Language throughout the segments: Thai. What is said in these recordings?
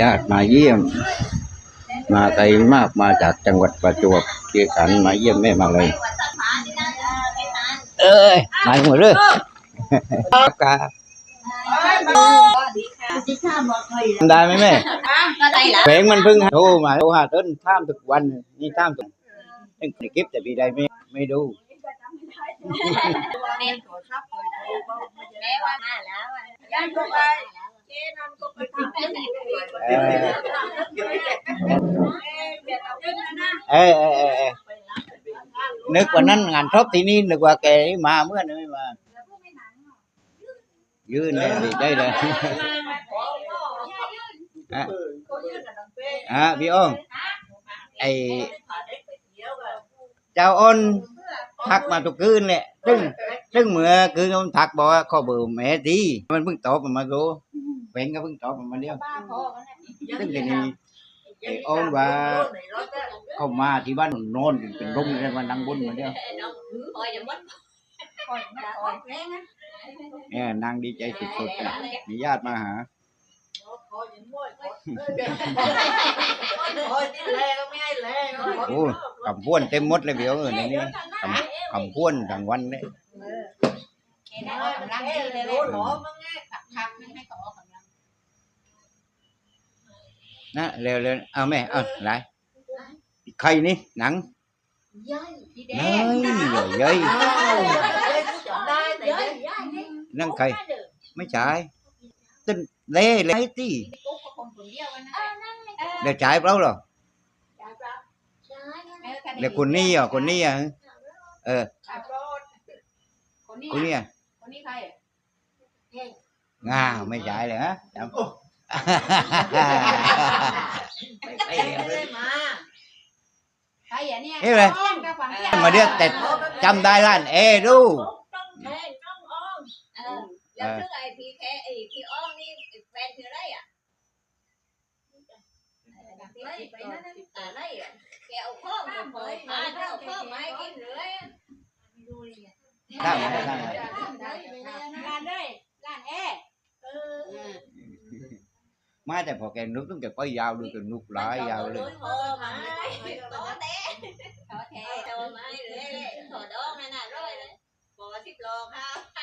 ญาติมาเยี่ยม มาไกลมากมาจากจังหวัดประจวบคีรีขันธ์มาเยี่ยมแม่มาเลยเอ้ยมาหมดเลยกาได้ไหมแม่ก็ได้ละเพลงมันเพิ่งโทรมาโทรหาต้นท่ามทุกวันนี่ท่ามทุกนี่คลิปแต่ปีใดไม่ไม่ดูแม่แม่ว่ามาแล้วอะย่านก็ไป เจ๊นั่นก็ไปทำแม่ไหนเออเออเออเออเออนึกว่านั้นงานทบที่นี่นึกว่าแกมาเมื่อนั้นไม่มายืนเลยดีได้เลยอะอะพี่อ้องไอเจ้าอ้นทักมาทุกคืนแหละซึ่งซึ่งเมื่อคืนมันทักบอกว่าข้อเบอร์แม่ดีมันเพิ่งตอบมันมาดู เป็นก็เพิ่งตอบมันมาเดียวซึ่งทีนี้ไออ้นว่าเข้ามาที่บ้านโน่นเป็นร่มเลยมานั่งบนมาเดียวคอยอย่ามัดคอยคอยแม่นะเนี่ยนางดีใจสุดๆเนี่ยมีญาติมาหาโอ้คำพ้วนเต็มหมดเลยเบียวเออในนี้คำคำพ้วนทั้งวันเลยแค่ นั้นกำลังดีเลยเลยขับขับให้ต่อกำลังนะเร็วเร็วเอาแม่เอาไหนใครนี่หนังย่อยพี่แดเฮ้งยเย้ยย่อยย่อยนี่นั่งใครไม่จ่ายตึ้นเล่เล่ที่กุ๊กคนคนเดียวกันนะเดี๋ยวจ่ายเปล่าหรอเดี๋เดี๋ยวคนนี้อะคนนี้อะเออคนนี้คนนี้อะคนนี้ใครงาไม่จ่ายเลยฮะ จำไปๆเลยใครอะเนี่ยนี่เลย มาเดียวแต่จำได้ร้านเอดูแล้วซึ่งไอ้พี่แค่ไอ้พี่อ้อมนี่แฟนคืออะไรอะไล่ไปนั่นน่ะไล่อะแกเอาข้อมาเผยมาถ้าเอาข้อมาให้กินเรื่อยได้ไหมได้ไหมร้านได้ร้านแอเออไม่แต่พอแกนุกต้องแกไปยาวดูแกนุกหลายยาวเลยขอมาขอเต้ขอเต้ขอมาเลยเลยขอดองนั่นน่ะร้อยเลยบอกว่าสิบโลค่ะไป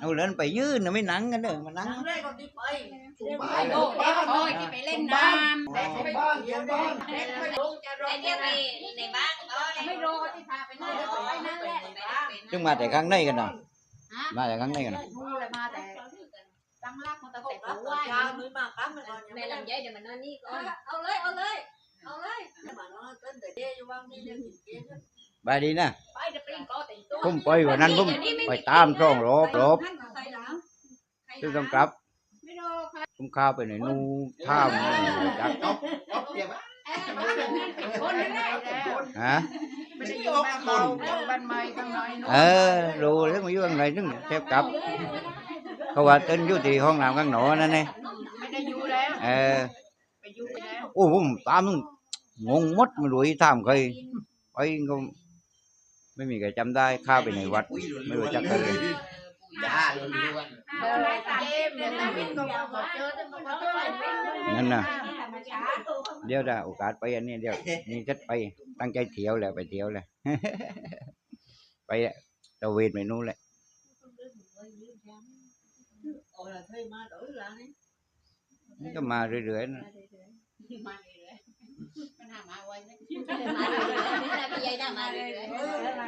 เอาเล่นไปยืนน่ะไม่หนังกันเด้อมานั่งไปโลกเด็กคอยที่ไปเล่นน้ำแต่ไปบ้านเดียวบ้านไอ้เนี่ยไปในบ้านไม่รอที่พาไปนั่นไปนั่นแหละ จึงมาแต่ข้างในกันเนาะมาแต่ข้างในกันเนาะรู้เลยมาแต่ตั้งรักมันตั้งแต่ตัวว่าแม่ลำไยเดี๋ยวมันนอนนี่ก่อนเอาเลยเอาเลยเอาเลยไปดีนะไปจะไปก็แต่งตัวผมไปวันนั้นผมไปตามช่องรบรบซึ่งต้องกลับไม่รอค่ะผมข้าวไปไหนนู่ท่ามจักฮะไม่ได้อยู่บ้านเราอยู่บ้านใหม่ข้างในเนอะเออรู้แล้วมาอยู่ข้างในนึงแทบกลับเขาว่าเต้นอยู่ที่ห้องน้ำข้างหนอนั่นไงไม่ได้อยู่แล้วเออไปอยู่แล้วโอ้ผมตามงงหมดไม่รู้ที่ท่ามใครไปก็ไม่ มีใครจำได้ข้าไปในวัดไม่รู้จักใครเลยเออหลายเกมเนี่ยแต่วินก็มา เจอแต่ก็มาเจอนั่นน่ะเดี๋ยวได้โอกาสไปอันนี้เดี๋ยวนี่จะไปตั้งใจเที่ยวแหละไปเที่ยวแหละ ไปตะเวนไปนู่นแหละนี่ก็มาเรื่อยๆนะมาเลยปัญหามาไว้ไม่มาเลยพี่ยายน่ามาเลย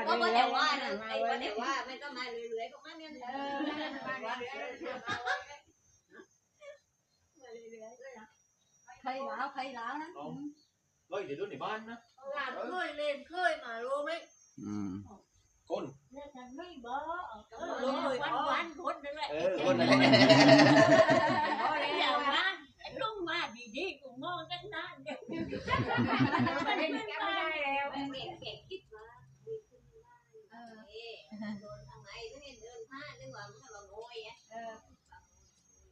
ก็ไม่ได้ว่านะไอ้ไม่ได้ว่าไม่ต้องมาเลยๆก็มาเนี่ย ใครแล้วใครแล้วนะเฮ้ยเดี๋ยวดูในบ้านนะหลานเคยเล่นเคยมารู้ไหมอืมคนไม่บ้ารู้เลยวันวันพ้นนั่นแหละเออคนนั้นอย่ามาลุงมาดีๆกูมองกันนานเดี๋ยวมันไม่ได้แล้วเก่งเก่งคิดว่าดีขึ้นได้เออโดนทางไหนทั้งนี้เดินผ้านึกว่ามันว่าโง่ยเออ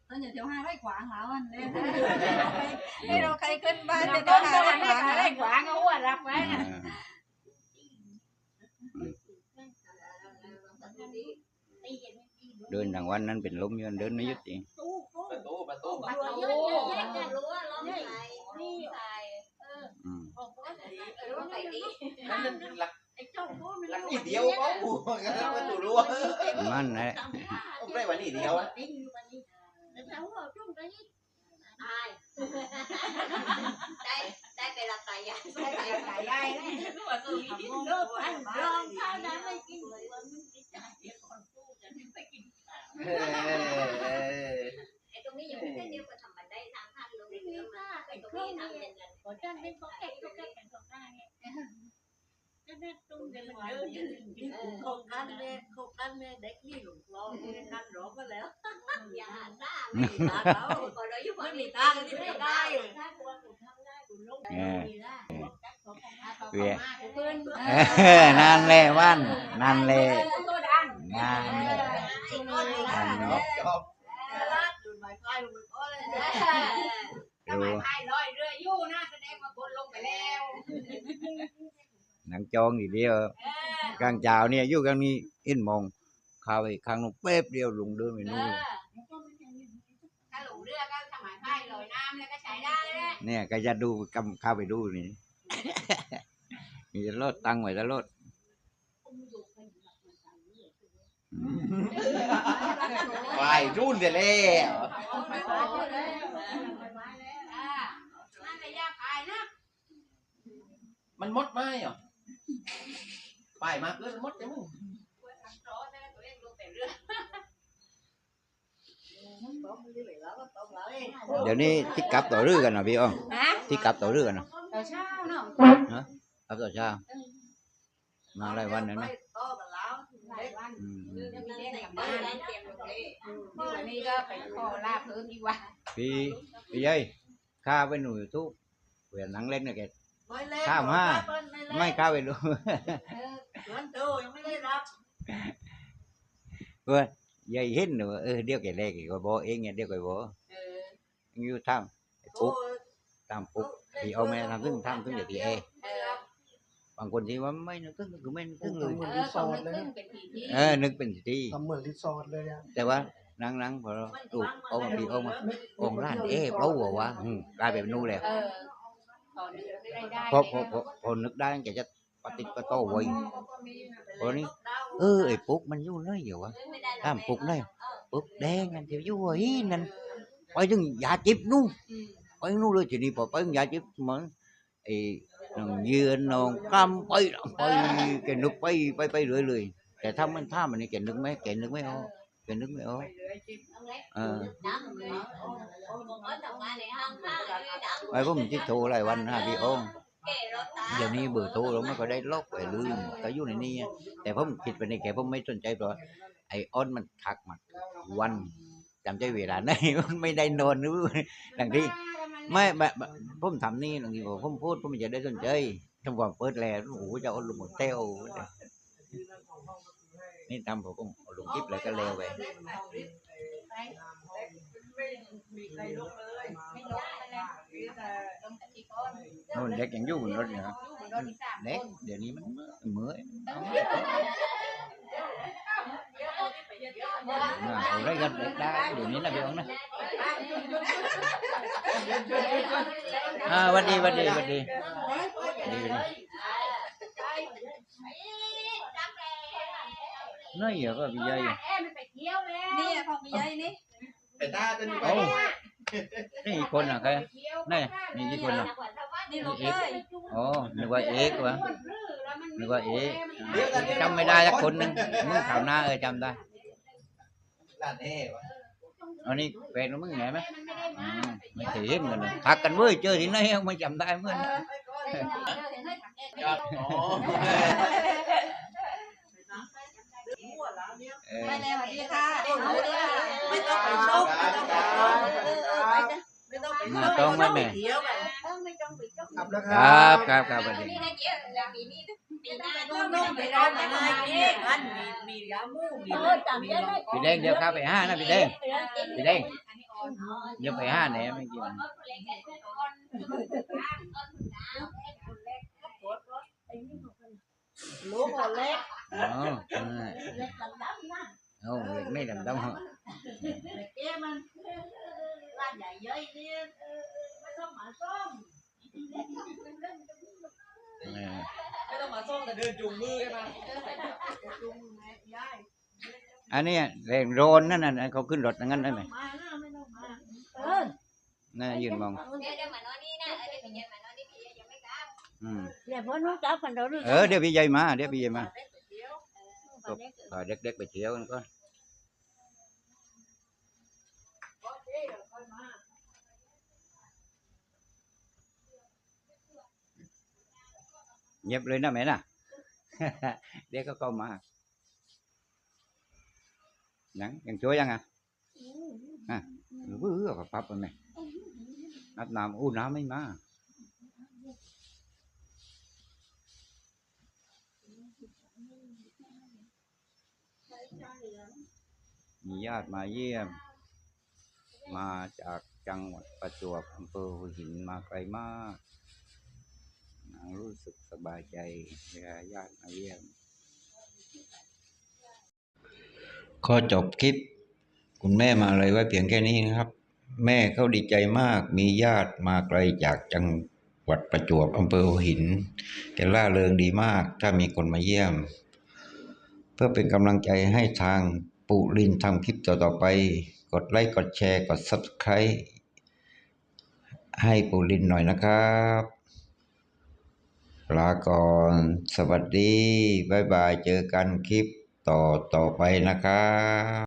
ตอนอยู่แถวห้าไร่ขวางแล้วอันเลยให้เราใครขึ้นบ้านจะต้องหาไร่ขวาง ไอ้ขวางเอาหัวรักไว้ อ่า ตีเย็น เดินทางวันนั้นเป็นลมยืนเดินไม่หยุดจริงตู้ตู้ประตูประตูประตูรั้เยอะแยะแยะวล้อมใส่นี่ใส่อืมบอกว่ารั้วใส่ดีนั่นมันหลักไอ้เจ้าตู้มันหลักนี่เดียวเปล่าประตูรั้วมันแหละผมได้วันนี้เดียวอะติ้งอยู่วันนี้แต่เขาจุ่มไปนี่ตายได้ได้ไปรับตายยายได้ไปรับตายยายได้เลิกพันรองข้าวน้ำไม่กินเลยว่ามันกินได้เดียวคนตู้จะไม่กิน ไอ้ตรงนี้ยังไม่ได้เดียวก็ทำบันไดทางขั้นลงไม่นี่มีมาค่าไอ้ไอ้ตรงเครื่อนี้งนี้ทำเป็นกันขอจ้างเป็นก็แก่ก็แก่เป็นก็ได้ไงก็ได้ตุ้มเดินเดินยืนยืนโครงการแม่โครงการแม่เด็กนี่หลงคลองนั่นร้องมาแล้วอย่าตาไม่มีตาเขาพอเราอยู่ไม่ฝั่งมีนี้ตาที่ไม่ได้ถ้าตัวหนูทำได้หนูลงเออได้จักของของเวียเพื่อนเออนั่นแหละวันนั่นแหละตัวดังนั่น ดดูใบไฟลงไปก็เลยทำไมพายลอยเรืออยู่นะแสดงว่าคนลงไปแล้วหนังจองอีกเดียวกลางเจ้าเนี่ยอยู่กลางนี้อินมองเข้าไปข้างนู้นเป๊บเดียวลงเดินไปนู่นถ้าหลงเรือก็สมัยพายลอยน้ำแล้วก็ใช้ได้แหละเนี่ยก็จะดูกำเข้าไปดูนี่มีจะลดตังค์ไว้จะลดอืม ไปรุ่นเดียวแล้วนั่นระยะพายนะมันมดไหมเหรอไปมากเลยมันมดยังมึงเดี๋ยวนี้ที่กลับต่อรื้อกันนะพี่อ้อมที่กลับต่อรื้อกันนะตอนเช้าเนาะกลับต่อเช้ามาหลายวันแล้วนะต่อกันแล้วหลายวันอืมนั่นเองกับบ้านนั่ วันนี้ก็ไปขอลาเพิ่มอีกวันพี่พี่ยัยข้าไปหนูทุกเวียนหนังเล็กนะแกไม่เล่นไม่ข้าไปดูสวนโตยังไม่ได้รับเว้ยยายเห็นหนูเออเดี๋ยวแกเล็กก็บอกเองเนี่ยเดี๋ยวแกบอกอยู่ทำไอ้ปุ๊กทำปุ๊กพี่เอาแม่ทำซึ่งทำซึ่งเดี๋ยวพี่เอ บางคนที่ว่าไม่นึกถึงคือไม่นึกถึงเลยเออเขาไม่ขึ้นเป็นทีที่เออนึกเป็นทีทำเหมือนรีสอร์ทเลยอะแต่ว่านั่งนั่งพอถูกเอามาพี่เอามาองร้านเอ๊ะเปล่าวะวะอืมกลายเป็นนู่นแล้วเออต่อเดือนไม่ได้พอพอพอพอนึกได้แกจะปฏิปโตไว้พอนี้เออไอ้ปุ๊กมันอยู่ไหนอยู่วะไม่ได้ตามปุ๊กไหนปุ๊กแดงนั่นเดี๋ยวอยู่ไอ้นั่นไปถึงยาจิบนู่นไปนู่นเลยทีนี้พอไปถึงยาจิบมันไอ้น้อง ยืนนองกำไปไปแกนึกไปไปไปเรื่อยเลยแต่ถ้ามันถ้ามันนี่แกนึกไหมแกนึกไม่ออกแกนึกไม่ออกเออดังเลย ở trong nhà này không ha ไอ้ผมจิโทรหลายวันนะพี่องเดี๋ยวนี้เบอร์โทรเราไม่ค่อยได้ล็อกไปลืมก็อยู่ในนี้แต่ผมคิดไปในแกผมไม่สนใจเพราะไอออนมันทักมาวันจำใจเวลาไหนมันไม่ได้นอนหรือบางที่ ไม่แบบผมทำนี่บางทีผมพูดผมไม่จะได้สนใจทำความเปิดแล้วโอ้โหจะเอาลงหมดเต้วนี่ทำผมก็เอาลงคลิปแล้วก็เลวไปมีใครลุกเลยไปนโน่นเด็กยังอยู่บนรถอยู่นะอยู่บนรถที่สามเด็กเดี๋ยวนี้มันเหมื่อยเอาได้กันเด็กได้เดี๋ยวนี้นะพี่อ๋องนะ อ่าหวันดีหวันดีหวันดีดีดีน้อยเหรอก็พี่ใหญ่แอมันไปเที่ยวแล้วนี่ของพี่ใหญ่นี่แต่ตาจะมีไปโอ้นี่อีกคนอะใครไปเที่ยวนี่นี่กี่คนอะนี่ลูกเอ้ยอ๋อนึกว่าเอกวะนึกว่าเอกจำไม่ได้สักคนหนึงมึงข่าวหน้าเออจำได้หลานเอ๋วะ อันนี้แฟนของมึงไงไหมอืมไม่เคยเห็นกันเลยทักกันเว้ยเจอที่ไหนไม่จำได้เหมือนกันยอดอ๋อมั่วแล้วเนี่ยเออ ไปเลยสวัสดีค่ะไม่ต้องไปชกไม่ต้องไปชกไม่ต้องไปเที่ยวกันไม่ต้องไปจ้องกลับแล้วคครัรับบครับครับสวัสดีนี่ น้าต้องต้องไปร้านอะไรนี่กันมีมียามูมีมีพี่แดงเดี๋ยวเข้าไปห้านะพี่แดงพี่แดงเดี๋ยวไปห้าไหนไม่กี่วันลูกคนเล็กอ๋อเออเล็กลำดับนะเอโอ้เล็กไม่ดำดำเหรอแกมันร้านใหญ่เย้ยเนี่ยไม่ต้องมาส้ม เออ ไม่ต้องมาซ่อมแต่เดินจูงมือกันมา จุงแม่ยาย อันนี้แรงโรนนั่นน่ะเขาขึ้นรถอย่างนั้นนั่นน่ะมานะไม่ต้องมาเออน่ายืนมองเดี๋ยวเดี๋ยวมานอนนี่นะเออเดี๋ยวพี่เย็นมานอนนี่พี่เย็นยังไม่กลับอืมเดี๋ยวพอน้องกลับกันเราดูเออเดี๋ยวพี่ใหญ่มาเดี๋ยวพี่ใหญ่มาเดี๋ยวพาเด็กๆไปเที่ยวกันก่อนพอเจ๊ค่อยมาเงียบเลยนะแม่น่ะ เด็กก็เข้ามา ยังยังช่วยยังอะอะหรือว่าเออกับปั๊บไปไหมนัดน้ำอู้น้ำไม่มามีญาติมาเยี่ยม มาจากจังหวัดประจวบอำเภอหัวหินมาไกลมากนางรู้สึกสบายใจเวลาญาติมาเยี่ยม ขอจบคลิป คุณแม่มาอะไรไว้เพียงแค่นี้นะครับ แม่เขาดีใจมากมีญาติมาไกลจากจังหวัดประจวบอำเภอหินแกล่าเริงดีมาก ถ้ามีคนมาเยี่ยม เพื่อเป็นกำลังใจให้ทางปุรินทำคลิปต่อๆไป กดไลค์กดแชร์กด Subscribe ให้ปุรินหน่อยนะครับลาก่อน สวัสดี บ๊ายบาย เจอกันคลิป ต่อต่อไปนะครับ